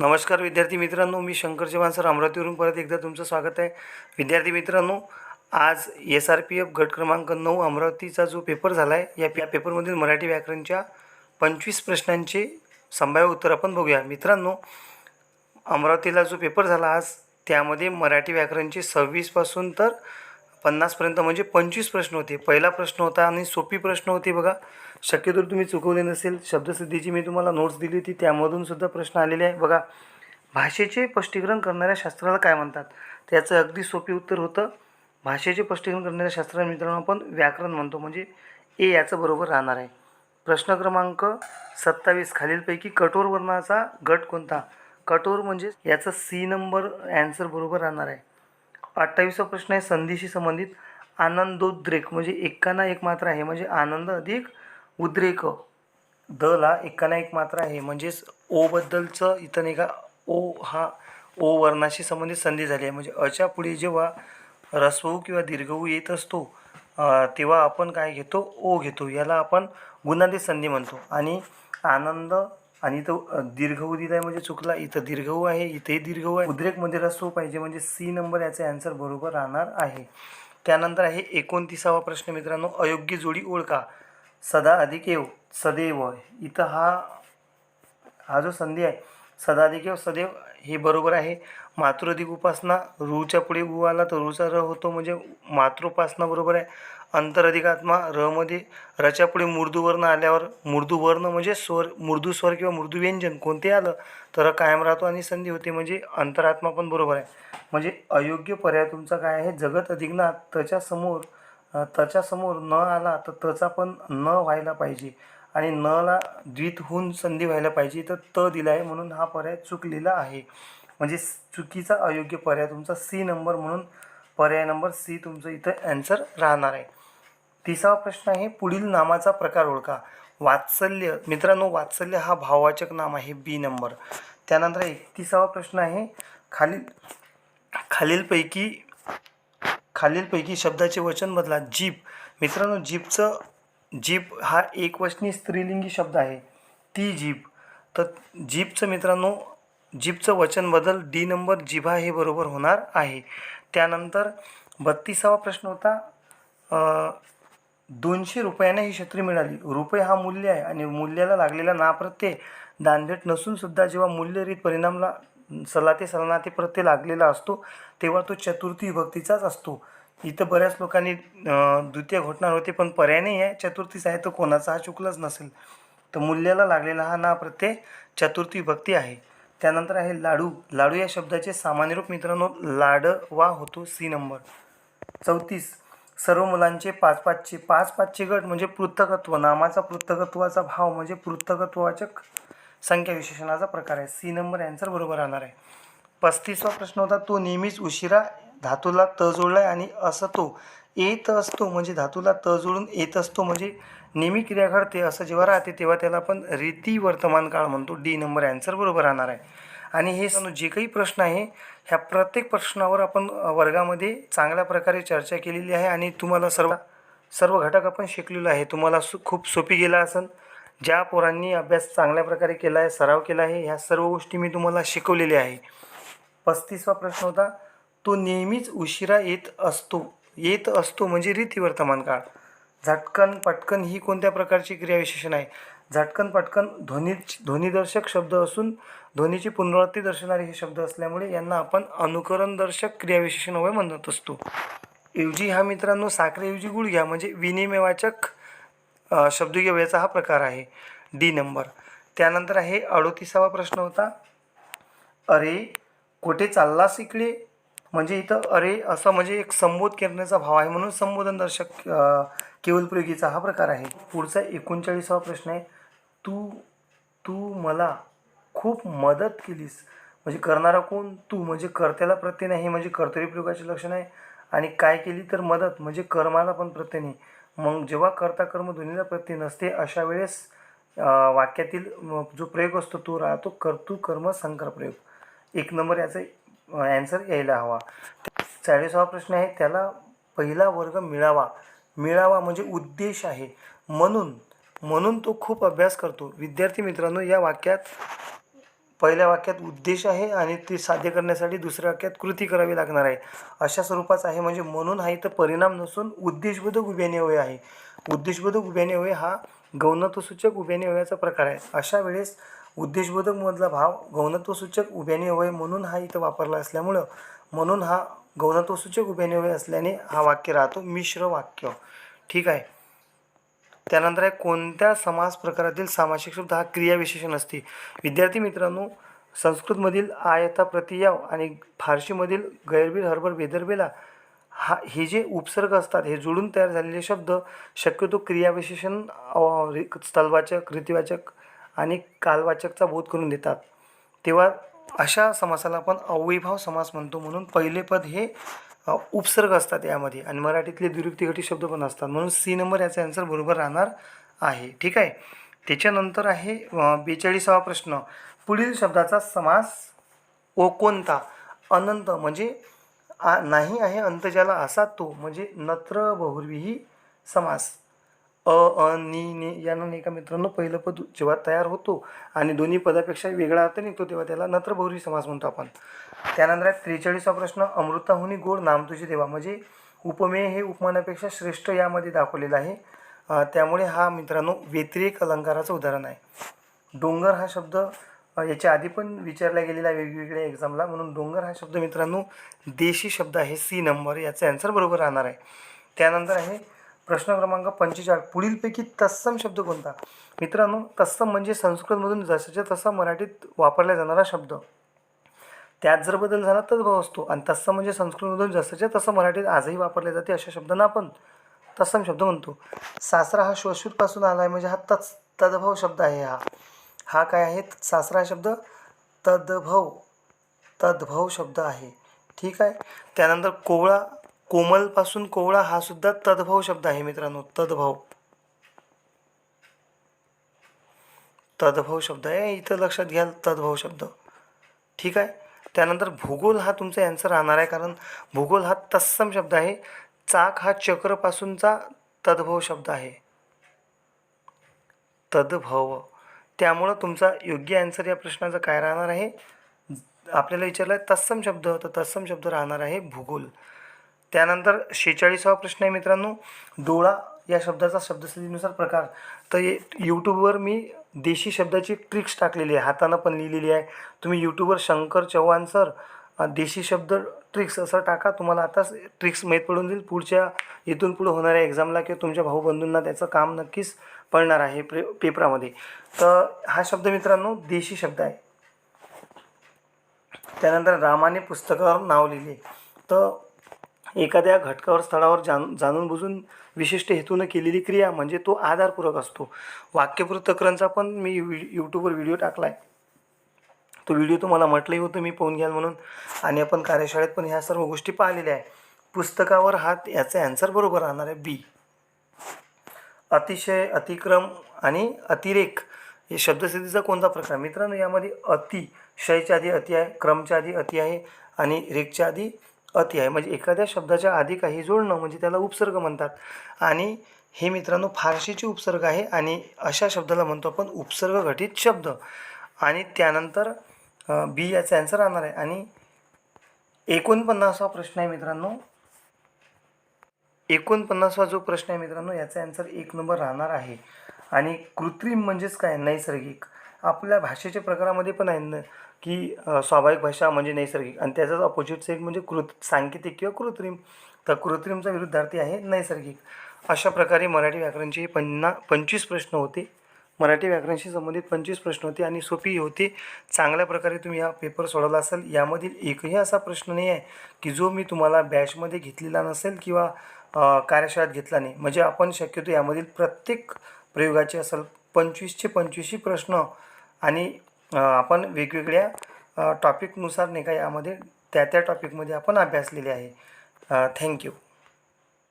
नमस्कार विद्यार्थी मित्रांनो मी शंकर चव्हाण सर अमरावतीवरून परत एकदा तुमचं स्वागत आहे. विद्यार्थी मित्रांनो आज एस आर पी एफ गट क्रमांक नऊ अमरावतीचा जो पेपर झाला आहे या या पेपरमधील मराठी व्याकरणच्या पंचवीस प्रश्नांचे संभाव्य उत्तर आपण बघूया. मित्रांनो अमरावतीला जो पेपर झाला आज त्यामध्ये मराठी व्याकरणचे सव्वीसपासून तर पन्नासपर्यंत म्हणजे पंचवीस प्रश्न होते. पहिला प्रश्न होता आणि सोपी प्रश्न होते बघा. शक्यतो तुम्ही चुकवले नसेल शब्दसिद्धीची मी तुम्हाला नोट्स दिली होती त्यामधून सुद्धा प्रश्न आलेले आहे बघा भाषेचे स्पष्टीकरण करणाऱ्या शास्त्राला काय म्हणतात? त्याचं अगदी सोपे उत्तर होतं भाषेचे स्पष्टीकरण करणाऱ्या शास्त्राला मित्रांनो आपण व्याकरण म्हणतो म्हणजे ए याचं बरोबर राहणार आहे. प्रश्न क्रमांक सत्तावीस खालीलपैकी कठोर वर्णाचा गट कोणता? कठोर म्हणजे याचं सी नंबर ॲन्सर बरोबर राहणार आहे. अठ्ठावीसा प्रश्न आहे संधीशी संबंधित आनंदोद्रेक म्हणजे एकाना एक मात्र आहे म्हणजे आनंद अधिक उद्रेक द ला एकाना एक मात्रा आहे. म्हणजेच ओबद्दलचं इथं नाही का ओ हा ओ वर्णाशी संबंधित संधी झाली आहे. म्हणजे अच्या पुढे जेव्हा रसवू किंवा दीर्घऊ येत असतो तेव्हा आपण काय घेतो? ओ घेतो. याला आपण गुणादी संधी म्हणतो. आणि आनंद आणि तो दीर्घऊ दिला आहे म्हणजे चुकला इथं दीर्घऊ आहे इथेही दीर्घऊ आहे. उद्रेकमध्ये म्हणजे रसवू पाहिजे म्हणजे सी नंबर याचे ॲन्सर बरोबर राहणार आहे. त्यानंतर आहे एकोणतीसावा प्रश्न मित्रांनो अयोग्य जोडी ओळखा. सदा अधिक एव सदैव. इथं हा हा जो संधी आहे सदा अधिकेव सदैव हे बरोबर आहे. मातृअधिक उपासना रूच्या पुढे उ आला तर रूचा र होतो म्हणजे मातृपासना बरोबर आहे. अंतरधिक आत्मा रमध्ये रच्या पुढे मूर्धूवर्ण आल्यावर मूर्धूवर्ण म्हणजे स्वर मृदू स्वर किंवा मृदू व्यंजन कोणते आलं तर कायम राहतो आणि संधी होते म्हणजे अंतरात्मा पण बरोबर आहे. म्हणजे अयोग्य पर्याय तुमचा काय आहे? जगत अधिक ना त्याच्यासमोर त्याच्यासमोर न आला तर त्याचा पण न व्हायला पाहिजे. आणि न ला द्वित होऊन संधी व्हायला पाहिजे. तर त दिला आहे म्हणून हा पर्याय चुकलेला आहे. म्हणजे चुकीचा अयोग्य पर्याय. तुमचा सी नंबर म्हणून पर्याय नंबर सी तुमचं इथं ॲन्सर राहणार आहे. तिसरा प्रश्न आहे पुढील नामाचा प्रकार ओळखा. वात्सल्य मित्रांनो वात्सल्य हा भाववाचक नाम आहे बी नंबर त्यानंतर एकतीसावा प्रश्न आहे खालील खालीलपैकी खालीलपैकी शब्दाचे वचन बदला. जीप मित्रांनो जीपचं जीप हा एकवचनी स्त्रीलिंगी शब्द आहे. ती जीप तर जीपचं मित्रांनो जीपचं वचन बदल डी नंबर जिभा हे बरोबर होणार आहे. त्यानंतर बत्तीसावा प्रश्न होता. दोनशे रुपयाने ही छत्री मिळाली. रुपये हा मूल्य आहे आणि मूल्याला लागलेला नाप्रत्यय. दानभेट नसून सुद्धा जेव्हा मूल्यरीत परिणामला सलाते सलनाते प्रत्यय लागलेला असतो तेव्हा तो चतुर्थी विभक्तीचाच असतो. इथं बऱ्याच लोकांनी द्वितीय घटना होते पण पर्याय नाही आहे. चतुर्थीच आहे तो कोणाचा हा चुकलाच नसेल. तर मूल्याला लागलेला हा ना प्रत्यय चतुर्थी विभक्ती आहे. त्यानंतर आहे लाडू. लाडू या शब्दाचे सामान्य रूप मित्रांनो लाडवा होतो सी नंबर. चौतीस. सर्व मुलांचे पाच पाचचे पाच पाचचे गट म्हणजे पृथकत्व. नामाचा पृथकत्वाचा भाव म्हणजे पृथकत्वाचक संख्या विशेषणाचा प्रकार आहे. सी नंबर ॲन्सर बरोबर राहणार आहे. पस्तीसवा प्रश्न होता तो नेहमीच उशिरा धातूला त जोडलाय आणि असं तो येत असतो म्हणजे धातूला त जोडून येत असतो म्हणजे नेहमी क्रिया घडते असं जेव्हा राहते तेव्हा त्याला आपण रीती वर्तमान काळ म्हणतो. डी नंबर ॲन्सर बरोबर राहणार आहे. आणि हे सण जे काही प्रश्न आहे ह्या प्रत्येक प्रश्नावर आपण वर्गामध्ये चांगल्या प्रकारे चर्चा केलेली आहे आणि तुम्हाला सर्व सर्व घटक आपण शिकलेलो आहे. तुम्हाला सु खूप सोपी गेला असेल. ज्या पोरांनी अभ्यास चांगल्या प्रकारे केला आहे सराव केला आहे ह्या सर्व गोष्टी मी तुम्हाला शिकवलेल्या आहे. पस्तीसवा प्रश्न होता तो नेहमीच उशिरा येत असतो. येत असतो म्हणजे रीती वर्तमान काळ. झटकन पटकन ही कोणत्या प्रकारची क्रियाविशेषण आहे? झटकन पटकन ध्वनी ध्वनिदर्शक शब्द असून ध्वनीची पुनरावृत्ती दर्शवणारे हे शब्द असल्यामुळे यांना आपण अनुकरणदर्शक क्रियाविशेषण वय म्हणत असतो. ऐवजी हा मित्रांनो साखरेऐवजी गुळ घ्या म्हणजे विनिमयवाचक अ, वेळेचा हा प्रकार आहे. D number. त्यानंतर आहे अडोतीसावा प्रश्न होता. अरे कुठे चाललास इकडे म्हणजे इथं अरे असं म्हणजे एक संबोध करण्याचा भाव आहे म्हणून संबोधनदर्शक केवल केवलप्रयोगीचा हा प्रकार आहे. पुढचा एकोणचाळीसावा प्रश्न आहे. तू तू मला खूप मदत केलीस. म्हणजे करणारा कोण? तू. म्हणजे कर्त्याला प्रत्यय नाही म्हणजे कर्तरीप्रयोगाचे लक्षण आहे. आणि काय केली तर मदत? म्हणजे कर्माला पण प्रत्यय नाही. मग जेव्हा कर्ता कर्म दोन्हीला प्रति नसते अशा वेळेस वाक्यातील जो प्रयोग असतो तो राहतो कर्तू कर्म संकर प्रयोग. एक नंबर याचा ॲन्सर यायला हवा. चाळीसावा प्रश्न आहे त्याला पहिला वर्ग मिळावा. मिळावा म्हणजे उद्देश आहे. म्हणून म्हणून तो खूप अभ्यास करतो. विद्यार्थी मित्रांनो या वाक्यात पहिल्या वाक्यात उद्देश आहे आणि ते साध्य करण्यासाठी दुसऱ्या वाक्यात कृती करावी लागणार आहे. अशा स्वरूपाचा आहे म्हणजे म्हणून हा इथं परिणाम नसून उद्देशबोधक उभ्याने अवय आहे. उद्देशबोधक उभ्याने अवय हा गौणत्वसूचक उभ्याने अवयाचा प्रकार आहे. अशा वेळेस उद्देशबोधकमधला भाव गौणत्वसूचक उभ्याने अवय म्हणून हा इथं वापरला असल्यामुळं म्हणून हा गौणत्वसूचक उभ्याने अवय असल्याने हा वाक्य राहतो मिश्र वाक्य. ठीक आहे. त्यानंतर आहे कोणत्या समास प्रकारातील सामासिक शब्द हा क्रियाविशेषण असते? विद्यार्थी मित्रांनो संस्कृतमधील आयता प्रतियाव आणि फारशीमधील गैरबीर हरभर बेदरबेला हा हे जे उपसर्ग असतात हे जुळून तयार झालेले शब्द शक्यतो क्रियाविशेषण स्थलवाचक रीतिवाचक आणि कालवाचकचा बोध करून देतात. तेव्हा अशा समासाला आपण अव्ययभाव समास म्हणतो म्हणून पहिले पद हे उपसर्ग असतात यामध्ये. आणि मराठीतले द्विरुक्ती शब्द पण असतात. म्हणून सी नंबर याचा आन्सर बरोबर राहणार आहे. ठीक आहे? त्याच्यानंतर आहे बेचाळीसावा प्रश्न. पुढील शब्दाचा समास ओ कोणता? अनंत म्हणजे आ नाही आहे अंत ज्याला असा तो म्हणजे नत्र बहुर्वीही समास. अ अ नि ने यानं एका मित्रांनो पहिलं पद जेव्हा तयार होतो आणि दोन्ही पदापेक्षा वेगळा अर्थ निघतो तेव्हा त्याला नत्र बहुरी समास म्हणतो आपण. त्यानंतर आहे त्रेचाळीसा प्रश्न अमृताहुनी गोड नाम तुझे देवा. म्हणजे उपमेय हे उपमानापेक्षा श्रेष्ठ यामध्ये दाखवलेलं आहे. त्यामुळे हा मित्रांनो व्यतिरेक अलंकाराचं उदाहरण आहे. डोंगर हा शब्द याच्या आधी पण विचारला गेलेला आहे वेगवेगळ्या एक्झामला म्हणून डोंगर हा शब्द मित्रांनो देशी शब्द आहे सी नंबर. याचं आन्सर बरोबर राहणार आहे. त्यानंतर आहे प्रश्न क्रमांक पंचेचाळीस. पुढीलपैकी तत्सम शब्द कोणता? मित्रांनो तत्सम म्हणजे संस्कृतमधून जसाच्या तसा मराठीत वापरला जाणारा शब्द. त्यात जर बदल झाला तर भाव असतो. आणि तत्सम म्हणजे संस्कृतमधून जसंच्या तसं मराठीत आजही वापरले जाते अशा शब्दांना आपण तत्सम शब्द म्हणतो. सासरा हा श्वशूरपासून आला आहे म्हणजे हा तत्स तद्भव शब्द आहे हा. हा काय आहे? सासरा हा शब्द तद्भव तद्भव शब्द आहे. ठीक आहे? त्यानंतर कोवळा कोमलपासून कोवळा हा सुद्धा तद्भव शब्द आहे मित्रांनो. तद्भव. तद्भव शब्द आहे. इथं लक्षात घ्याल तद्भव शब्द. ठीक आहे? त्यानंतर भूगोल हा तुमचा आन्सर राहणार आहे कारण भूगोल हा तत्सम शब्द आहे. चाक हा चक्रपासूनचा तद्भव शब्द आहे. तद्भव. त्यामुळं तुमचा योग्य आन्सर या प्रश्नाचं काय राहणार आहे? आपल्याला विचारलं आहे तत्सम शब्द. तर तत्सम शब्द राहणार आहे भूगोल. त्यानंतर शेचाळीसावा प्रश्न आहे मित्रांनो. डोळा या शब्दाचा शब्दसिद्धीनुसार प्रकार. तर ये यूट्यूबवर मी देशी शब्दाची ट्रिक्स टाकलेली आहे. हातानं पण लिहिलेली आहे. तुम्ही यूट्यूबवर शंकर चव्हाण सर देशी शब्द ट्रिक्स असं टाका. तुम्हाला आताच ट्रिक्स माहीत पडून जाईल. पुढच्या इथून पुढे होणाऱ्या एक्झामला किंवा तुमच्या भाऊबंधूंना त्याचं काम नक्कीच पडणार आहे प्रे पेपरामध्ये तर हा शब्द मित्रांनो देशी शब्द आहे. त्यानंतर रामाने पुस्तकावर नाव लिहिले. तर एखाद्या घटकावर स्थळावर जाण जाणून बुजून विशिष्ट हेतूनं केलेली क्रिया म्हणजे तो आधारपूरक असतो. वाक्यपृथकरणचा पण मी वि यूट्यूबवर व्हिडिओ टाकला आहे तो व्हिडिओ तुम्हाला म्हटलंही होतं मी पाहून घ्याल म्हणून. आणि आपण कार्यशाळेत पण ह्या सर्व गोष्टी पाहिलेल्या आहे पुस्तकावर हात याचा ॲन्सर बरोबर राहणार आहे बी अतिशय अतिक्रम आणि अतिरेक हे शब्दसिद्धीचा कोणता प्रकार? मित्रांनो यामध्ये अतिशयच्या आधी अति आहे क्रमच्या आधी अति आहे आणि रेकच्या आधी अति आहे. म्हणजे एखाद्या शब्दाच्या आधी काही जोडणं म्हणजे त्याला उपसर्ग म्हणतात. आणि हे मित्रांनो फारशीचे उपसर्ग आहे आणि अशा शब्दाला म्हणतो आपण उपसर्ग घटित शब्द. आणि त्यानंतर बी याचा ॲन्सर राहणार आहे. आणि एकोणपन्नासावा प्रश्न आहे मित्रांनो. एकोणपन्नासवा जो प्रश्न आहे मित्रांनो याचा ॲन्सर एक नंबर राहणार आहे. आणि कृत्रिम म्हणजेच काय? नैसर्गिक. आपल्या भाषेच्या प्रकारामध्ये पण आहे. न की स्वाभाविक भाषा म्हणजे नैसर्गिक आणि त्याचाच अपोजिट साईड म्हणजे कृत सांकेतिक किंवा कृत्रिम. तर कृत्रिमचा विरुद्धार्थी आहे नैसर्गिक. अशा प्रकारे मराठी व्याकरणचे पन्ना पंचवीस प्रश्न होते. मराठी व्याकरणशी संबंधित पंचवीस प्रश्न होते आणि सोपी होते. चांगल्या प्रकारे तुम्ही हा पेपर सोडवला असेल यामधील एकही असा प्रश्न नाही आहे की जो मी तुम्हाला बॅचमध्ये घेतलेला नसेल किंवा कार्यशाळेत घेतला नाही. म्हणजे आपण शक्यतो यामधील प्रत्येक प्रयोगाचे असेल पंचवीसचे पंचवीसही प्रश्न आणि आपण वेगवेगळ्या टॉपिकनुसार नाही का यामध्ये त्या त्या टॉपिकमध्ये आपण अभ्यासलेले आहे. थँक्यू